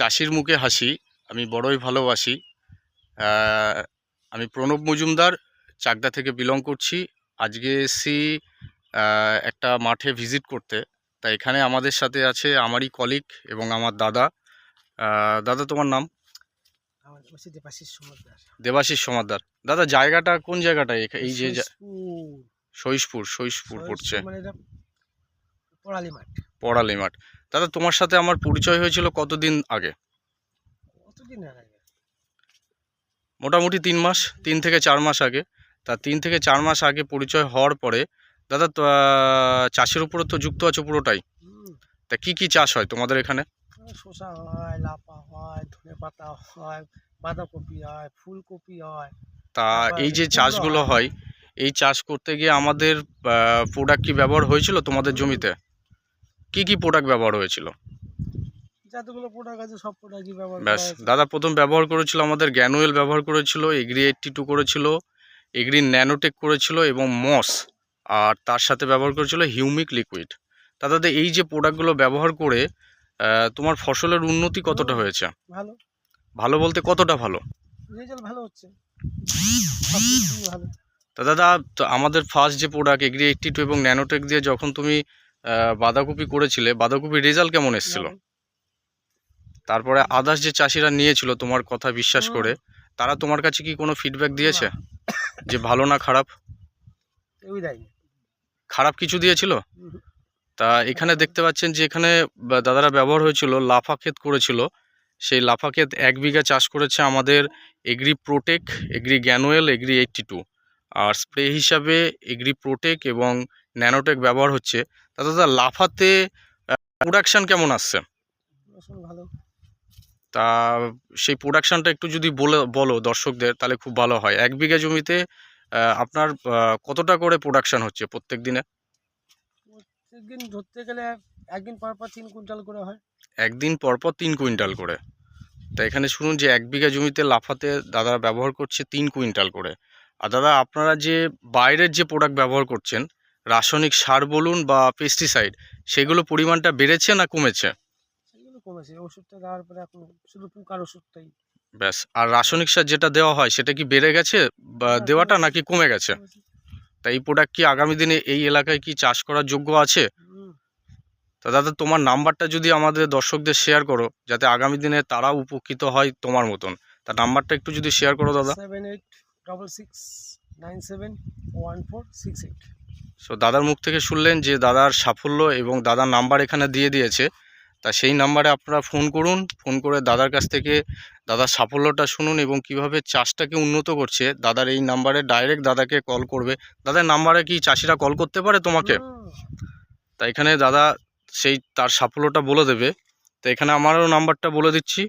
চাষির মুখে হাসি আমি বড়ই ভালোবাসি। আমি প্রণব মজুমদার চাকদা থেকে বিলং করছি। আজকে এসছি আহ, একটা মাঠে ভিজিট করতে। তা এখানে আমাদের সাথে আছে আমারই কলিগ এবং আমার দাদা। দাদা তোমার নাম? দেবাশিস সমুদ্র। দাদা জায়গাটা কোন জায়গাটা? এই যে সইসপুর সইসপুর পড়ছে। মানে পড়ালি মাঠ। পড়ালি মাঠ। দাদা তোমার সাথে আমার পরিচয় হয়েছিল কতদিন আগে? কতদিন আগে? মোটামুটি তিন মাস তিন থেকে চার মাস আগে। তা তিন থেকে চার মাস আগে পরিচয় হওয়ার পরে দাদা চাষের উপরে তো যুক্ত আছো পুরোটাই। তা কি কি চাষ হয় তোমাদের এখানে? শসা হয় লাফা হয় ধনে পাতা হয় বাঁধাকপি হয় ফুলকপি হয়। তা এই যে চাষগুলো হয়। এই চাষ করতে গিয়ে আমাদের প্রোডাক্ট কি ব্যবহার হয়েছিল তোমাদের জমিতে? কি কি প্রোডাক্ট ব্যবহার হয়েছিল? যতগুলো প্রোডাক্ট আছে সব প্রোডাক্টই ব্যবহার ব্যাস দাদা প্রথম ব্যবহার করেছিল আমাদের গ্যানুয়েল ব্যবহার করেছিল এগ্রি এইটটি টু করেছিল এগ্রি ন্যানোটেক করেছিল এবং মস আর তার সাথে ব্যবহার করেছিল হিউমিক লিকুইড দাদা এই যে প্রোডাক্টগুলো ব্যবহার করে তোমার ফসলের উন্নতি কতটা হয়েছে? ভালো। ভালো বলতে কতটা ভালো? রেজাল্ট ভালো হচ্ছে। ভালো তা দাদা তো আমাদের ফার্স্ট যে প্রোডাক্ট এগ্রি এইটটি টু এবং ন্যানোটেক দিয়ে যখন তুমি বাঁধাকপি করেছিলে। বাঁধাকপির রেজাল্ট কেমন এসেছিল? তারপরে আদার্স যে চাষিরা নিয়েছিল তোমার কথা বিশ্বাস করে তারা তোমার কাছে কি কোনো ফিডব্যাক দিয়েছে? যে ভালো না খারাপ? খারাপ কিছু দিয়েছিল? তা এখানে দেখতে পাচ্ছেন যে এখানে দাদারা ব্যবহার হয়েছিল লাফা ক্ষেত করেছিল। সেই লাফা ক্ষেত এক বিঘা চাষ করেছে আমাদের agri protech agri granule agri eighty two আর স্প্রে হিসাবে এগ্রি প্রোটেক এবং ন্যানোটেক ব্যবহার হচ্ছে। দাদা লাফাতে প্রোডাকশান কেমন আসছে? ভালো। তা সেই প্রোডাকশানটা একটু যদি বলে বলো দর্শকদের তাহলে খুব ভালো হয়। এক বিঘা জমিতে আপনার কতটা করে প্রোডাকশান হচ্ছে প্রত্যেক দিনে? প্রত্যেকদিন ধরতে গেলে একদিন পর পর তিন কুইন্টাল করে হয়। একদিন পরপর তিন কুইন্টাল করে। তা এখানে শুনুন যে এক বিঘা জমিতে লাফাতে দাদারা ব্যবহার করছে তিন কুইন্টাল করে। আর দাদা আপনারা যে বাইরের যে প্রোডাক্ট ব্যবহার করছেন রাসায়নিক সার বলুন বা পেস্টিসাইড সেগুলো পরিমাণটা বেড়েছে না কমেছে? সেগুলো কমেছে ওষুধটা দেওয়ার পরে এখন শুধু পোকার ওষুধটাই। ব্যাস আর রাসায়নিক সার যেটা দেওয়া হয় সেটা কি বেড়ে গেছে বা হ্যাঁ, দেওয়াটা নাকি কমে গেছে। তা এই প্রোডাক্ট কি আগামী দিনে এই এলাকায় কি চাষ করার যোগ্য আছে? তা দাদা তোমার নাম্বারটা যদি আমাদের দর্শকদের শেয়ার করো যাতে আগামী দিনে তারাও উপকৃত হয় তোমার মতন। তা নাম্বারটা একটু যদি শেয়ার করো দাদা। Seven eight double six nine seven one four six eight so দাদার মুখ থেকে শুনলেন যে দাদার সাফল্য এবং দাদার নাম্বার এখানে দিয়ে দিয়েছে। তা সেই নাম্বারে আপনারা ফোন করুন, ফোন করে দাদার কাছ থেকে দাদার সাফল্যটা শুনুন এবং কীভাবে চাষটাকে উন্নত করছে। দাদার এই নাম্বারে ডাইরেক্ট দাদাকে কল করবে। দাদার নাম্বারে কি চাষিরা কল করতে পারে তোমাকে? তা এখানে দাদা সেই তার সাফল্যটা বলে দেবে। তো এখানে আমারও নাম্বারটা বলে দিচ্ছি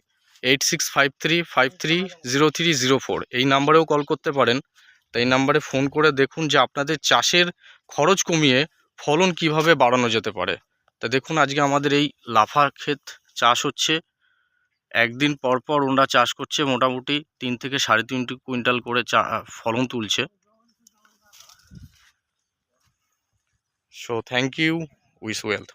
eight six five three five three zero three zero four এই নাম্বারেও কল করতে পারেন। তো এই নাম্বারে ফোন করে দেখুন যে আপনাদের চাষের খরচ কমিয়ে ফলন কীভাবে বাড়ানো যেতে পারে? তা দেখুন, আজকে আমাদের এই লাফা ক্ষেত চাষ হচ্ছে। একদিন পরপর পর ওনারা চাষ করছে, মোটামুটি তিন থেকে সাড়ে তিনটি কুইন্টাল করে চা, ফলন তুলছে। So thank you with wealth